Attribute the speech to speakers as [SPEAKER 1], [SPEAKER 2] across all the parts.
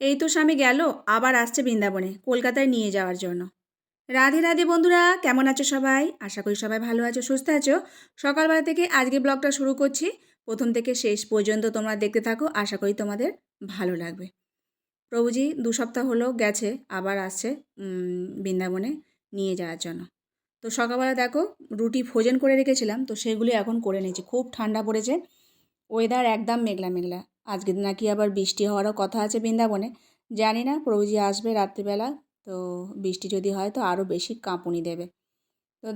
[SPEAKER 1] এই তো স্বামী গেল, আবার আসছে বৃন্দাবনে, কলকাতায় নিয়ে যাওয়ার জন্য। রাধে রাধে বন্ধুরা, কেমন আছো সবাই? আশা করি সবাই ভালো আছো, সুস্থ আছো। সকালবেলা থেকে আজকে ব্লগটা শুরু করছি। প্রথম থেকে শেষ পর্যন্ত তোমরা দেখতে থাকো, আশা করি তোমাদের ভালো লাগবে। প্রভুজি, দু সপ্তাহ হলো গেছে, আবার আসছে বৃন্দাবনে নিয়ে যাওয়ার জন্য। তো সকালবেলা দেখো, রুটি ভোজন করে রেখেছিলাম, তো সেগুলি এখন করে নিয়েছি। খুব ঠান্ডা পড়েছে ওয়েদার একদম মেঘলা মেঘলা। আজকে নাকি আবার বৃষ্টি হওয়ারও কথা আছে বৃন্দাবনে। জানি না, প্রভুজি আসবে রাত্রিবেলা, তো বৃষ্টি যদি হয় তো আরও বেশি কাঁপুনি দেবে। তো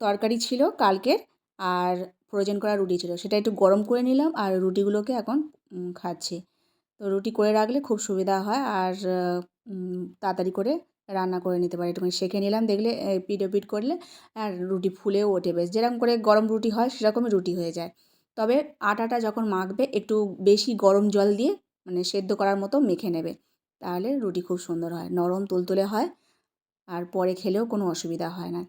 [SPEAKER 1] তরকারি ছিল কালকের আর ফ্রোজেন করা রুটি ছিল। সেটা একটু গরম করে নিলাম আর রুটিগুলোকে এখন খাচ্ছি। তো রুটি করে রাখলে খুব সুবিধা হয় আর তাড়াতাড়ি করে রান্না করে নিতে পারি। একটুখানি সেঁকে নিলাম, দেখলে পিঠ পিট করলে আর রুটি ফুলেও ওঠে বেশ। যেরকম করে গরম রুটি হয় সেরকমই রুটি হয়ে যায়। তবে আটাটা যখন মাখবে, একটু বেশি গরম জল দিয়ে মানে সেদ্ধ করার মতো মেখে নেবে। তাহলে রুটি খুব সুন্দর হয়, নরম তুলতুলে হয় আর পরে খেলেও কোনো অসুবিধা হয় না।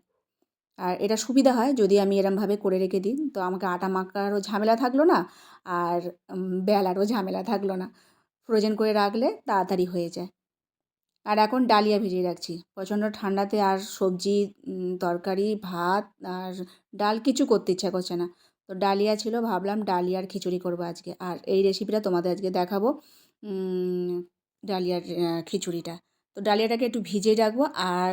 [SPEAKER 1] আর এটা সুবিধা হয় যদি আমি এরমভাবে করে রেখে দিই। তো আমাকে আটা মাখারও ঝামেলা থাকল না আর বেলারও ঝামেলা থাকল না। ফ্রোজেন করে রাখলে তাড়াতাড়ি হয়ে যায়। আর এখন ডালিয়া ভিজিয়ে রাখছি। প্রচণ্ড ঠান্ডাতে আর সবজি তরকারি, ভাত আর ডাল কিছু করতে ইচ্ছা করছে না। তো ডালিয়া ছিল, ভাবলাম ডালিয়ার খিচুড়ি করব আজকে। আর এই রেসিপিটা তোমাদের আজকে দেখাবো ডালিয়ার খিচুড়িটা। তো ডালিয়াটাকে একটু ভিজিয়ে রাখব আর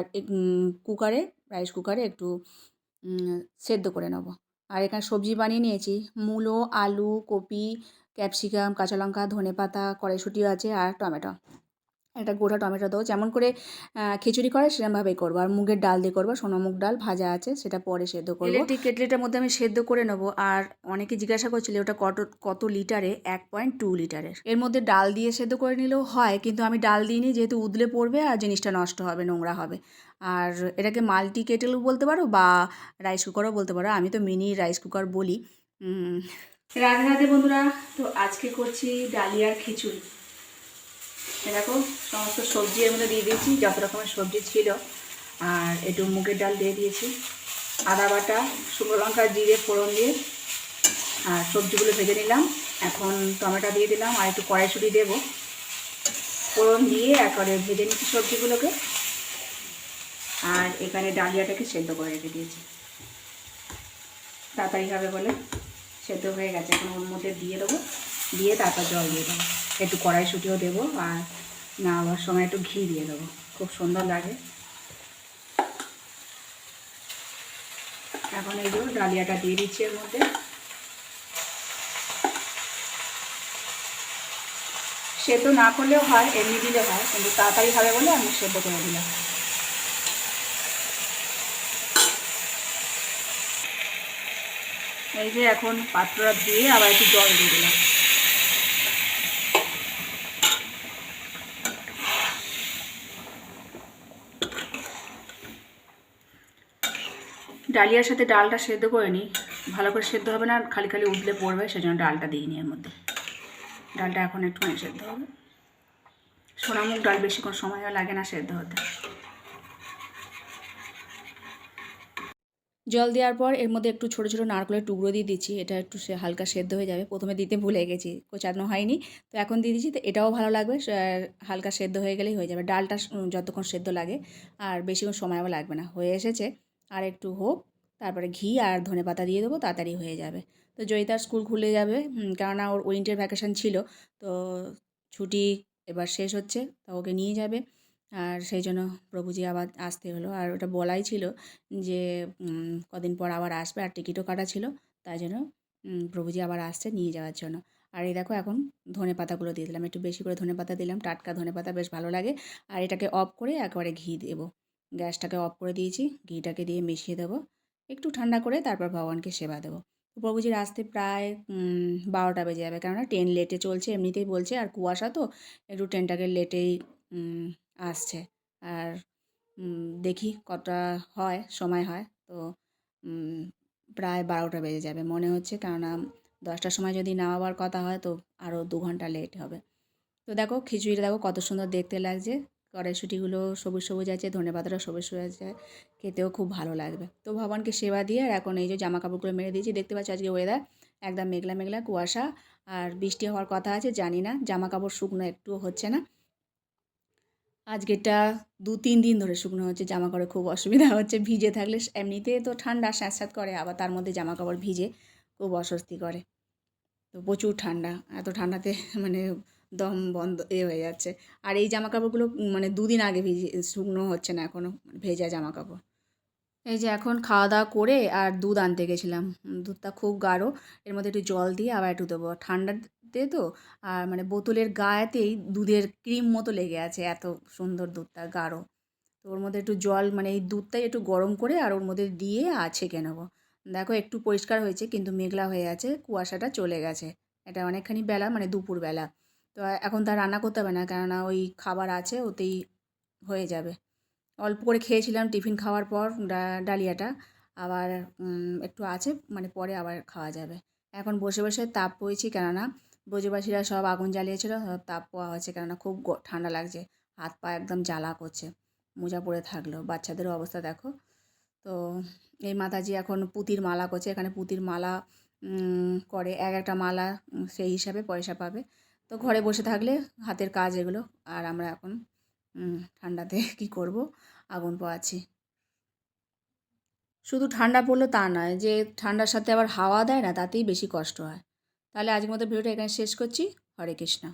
[SPEAKER 1] কুকারে রাইস কুকারে একটু সেদ্ধ করে নেব। আর এখানে সবজি বানিয়ে নিয়েছি, মূলো, আলু, কপি ক্যাপসিকাম কাঁচা লঙ্কা ধনে পাতা কড়াইশুঁটিও আছে আর টমেটো। একটা গোটা টমেটো দেবো। যেমন করে খিচুড়ি করে সেরকমভাবেই করব। আর মুগের ডাল দিয়ে করব সোনা মুগ ডাল ভাজা আছে সেটা পরে সেদ্ধ করব। ইলেকট্রিক কেটলিটার মধ্যে আমি সেদ্ধ করে নেব। আর অনেকে জিজ্ঞাসা করছিল ওটা কত কত লিটারে? এক পয়েন্ট টু লিটারের। এর মধ্যে ডাল দিয়ে সেদ্ধ করে নিলেও হয় কিন্তু আমি ডাল দিইনি যেহেতু উদলে পড়বে আর জিনিসটা নষ্ট হবে নোংরা হবে। আর এটাকে মাল্টি কেটেলও বলতে পারো বা রাইস কুকারও বলতে পারো। আমি তো মিনি রাইস কুকার বলি। রাধে রাধে বন্ধুরা তো আজকে করছি ডালিয়ার খিচুড়ি। দেখো, সমস্ত সবজি এর মধ্যে দিয়ে দিয়েছি, যত রকমের সবজি ছিল। আর একটু মুগের ডাল দিয়ে দিয়েছি, আদা বাটা, শুকনো লঙ্কা, জিরে, ফোড়ন দিয়ে। আর সবজিগুলো ভেজে নিলাম। এখন টমেটো দিয়ে দিলাম, আর একটু কড়াইশুঁটি দেবো। ফোড়ন দিয়ে একবারে ভেজে নিচ্ছি সবজিগুলোকে। আর এখানে ডালিয়াটাকে সেদ্ধ করে রেখে দিয়েছি। তাড়াতাড়ি হবে বলে সেদ্ধ হয়ে গেছে। এখন ওর মধ্যে দিয়ে দেবো, দিয়ে তারপর জল দিয়ে দেবো। একটু কড়াইশুঁটিও দেবো আর নামাবার সময় একটু ঘি দিয়ে দেবো। খুব সুন্দর লাগে। এখন এই যে ডালিয়াটা দিয়ে দিচ্ছি এর মধ্যে। সেদ্ধ না করলেও হয়, এমনি দিলে হয়, কিন্তু তাড়াতাড়ি হবে বলে আমি সেদ্ধ করে দিলাম। এই যে এখন পাত্রটা ধুয়ে আবার একটু জল দিয়ে দিলাম। ডালিয়ার সাথে ডালটা সেদ্ধ করে নিই। ভালো করে সেদ্ধ হবে না, খালি খালি উঠলে পড়বে, সেজন্য ডালটা দিই নি এর মধ্যে। ডালটা এখন একটুখানি সেদ্ধ হবে। সোনামুখ ডাল বেশিক্ষণ সময়ও লাগে না সেদ্ধ হতে। জল দেওয়ার পর এর মধ্যে একটু ছোটো ছোটো নারকেলের টুকরো দিয়ে দিচ্ছি, এটা একটু সে হালকা সেদ্ধ হয়ে যাবে। প্রথমে দিতে ভুলে গেছি, কোচানো হয়নি। তো এখন দিয়ে দিচ্ছি, তো এটাও ভালো লাগবে হালকা সেদ্ধ হয়ে গেলেই হয়ে যাবে। ডালটা যতক্ষণ সেদ্ধ লাগে, আর বেশিক্ষণ সময়ও লাগবে না। হয়ে এসেছে। আর একটু হোক, তারপরে ঘি আর ধনে পাতা দিয়ে দেবো, তাড়াতাড়ি হয়ে যাবে। তো জয়িতার স্কুল খুলে যাবে কেননা ওর উইন্টার ভ্যাকেশন ছিল, তো ছুটি এবার শেষ হচ্ছে, তা ওকে নিয়ে যাবে। আর সেই জন্য প্রভুজি আবার আসতে হলো, আর ওটা বলাই ছিল যে কদিন পর আবার আসবে, আর টিকিটও কাটা ছিল, তাই জন্য প্রভুজি আবার আসছে নিয়ে যাওয়ার জন্য। আর এই দেখো এখন ধনে পাতাগুলো দিয়ে দিলাম, একটু বেশি করে ধনে পাতা দিলাম, টাটকা ধনে পাতা বেশ ভালো লাগে, আর এটাকে অফ করে একবারে ঘি দেবো। গ্যাসটাকে অফ করে দিয়েছি, ঘিটাকে দিয়ে মিশিয়ে দেবো। একটু ঠান্ডা করে তারপর ভগবানকে সেবা দেবো। তো প্রভুজির আসতে প্রায় বারোটা বেজে যাবে। কেননা ট্রেন লেটে চলছে, এমনিতেই বলছে, আর কুয়াশা তো, একটু ট্রেনটাকে লেটেই আসছে। আর দেখি কটা হয়, সময় হয়। তো প্রায় বারোটা বেজে যাবে মনে হচ্ছে। কেননা দশটার সময় যদি নামাবার কথা হয়, তো আরও দু ঘণ্টা লেট হবে। তো দেখো খিচুড়িটা দেখো কত সুন্দর দেখতে লাগছে। কড়াইশুঁটিগুলো সবুজ সবুজ আছে ধনে পাতাটা সবুজ সবুজ আছে, খেতেও খুব ভালো লাগবে। তো ভগবানকে সেবা দিয়ে আর এখন এই যে জামা কাপড়গুলো মেরে দিয়েছি, দেখতে পাচ্ছি আজকে ওয়েদার একদম মেঘলা মেঘলা কুয়াশা আর বৃষ্টি হওয়ার কথা আছে, জানি না জামা কাপড় শুকনো একটুও হচ্ছে না। আজকেরটা দু তিন দিন ধরে শুকনো হচ্ছে জামা কাপড়ে খুব অসুবিধা হচ্ছে, ভিজে থাকলে এমনিতে তো ঠান্ডা স্যাঁতস্যাঁত করে, আবার তার মধ্যে জামা কাপড় ভিজে খুব অস্বস্তি করে। তো প্রচুর ঠান্ডা, এত ঠান্ডাতে মানে দম বন্ধ এ হয়ে যাচ্ছে। আর এই জামা কাপড়গুলো মানে দুদিন আগে ভিজে, শুকনো হচ্ছে না এখনও ভেজা জামা কাপড় এই যে এখন খাওয়া দাওয়া করে আর দুধ আনতে গেছিলাম। দুধটা খুব গাঢ়, এর মধ্যে একটু জল দিয়ে আবার একটু দেবো। ঠান্ডাতে তো, আর মানে বোতলের গায়েতেই দুধের ক্রিম মতো লেগে আছে, এত সুন্দর দুধটা, গাঢ়। তো ওর মধ্যে একটু জল মানে এই দুধটাই একটু গরম করে আর ওর মধ্যে দিয়ে আর ছেঁকে নেব। দেখো একটু পরিষ্কার হয়েছে, কিন্তু মেঘলা হয়ে আছে, কুয়াশাটা চলে গেছে। এটা অনেকখানি বেলা মানে দুপুর বেলা তো এখন তার রান্না করতে হবে না। কেননা ওই খাবার আছে, ওতেই হয়ে যাবে। অল্প করে খেয়েছিলাম টিফিন খাওয়ার পর ডালিয়াটা। আবার একটু আছে মানে পরে আবার খাওয়া যাবে। এখন বসে বসে তাপ বইছি কেননা ব্রজবাসীরা সব আগুন জ্বালিয়েছিল, সব তাপ পোয়া হচ্ছে, কেননা খুব ঠান্ডা লাগছে। হাত পা একদম জ্বালা করছে, মোজা পরে থাকল। বাচ্চাদেরও অবস্থা দেখো। তো এই মাতাজি এখন পুঁতির মালা করছে। এখানে পুঁতির মালা করে, এক একটা মালা সেই হিসাবে পয়সা পাবে। তো ঘরে বসে থাকলে হাতের কাজ এগুলো। আর আমরা এখন ঠান্ডাতে কি করব? আগুন পোয়াচ্ছি। শুধু ঠান্ডা পড়ল তা নয়, যে ঠান্ডার সাথে আবার হাওয়া দেয় না, তাতেই বেশি কষ্ট হয়। তাহলে আজকের মতো ভিডিওটা এখানে শেষ করছি। হরে কৃষ্ণ।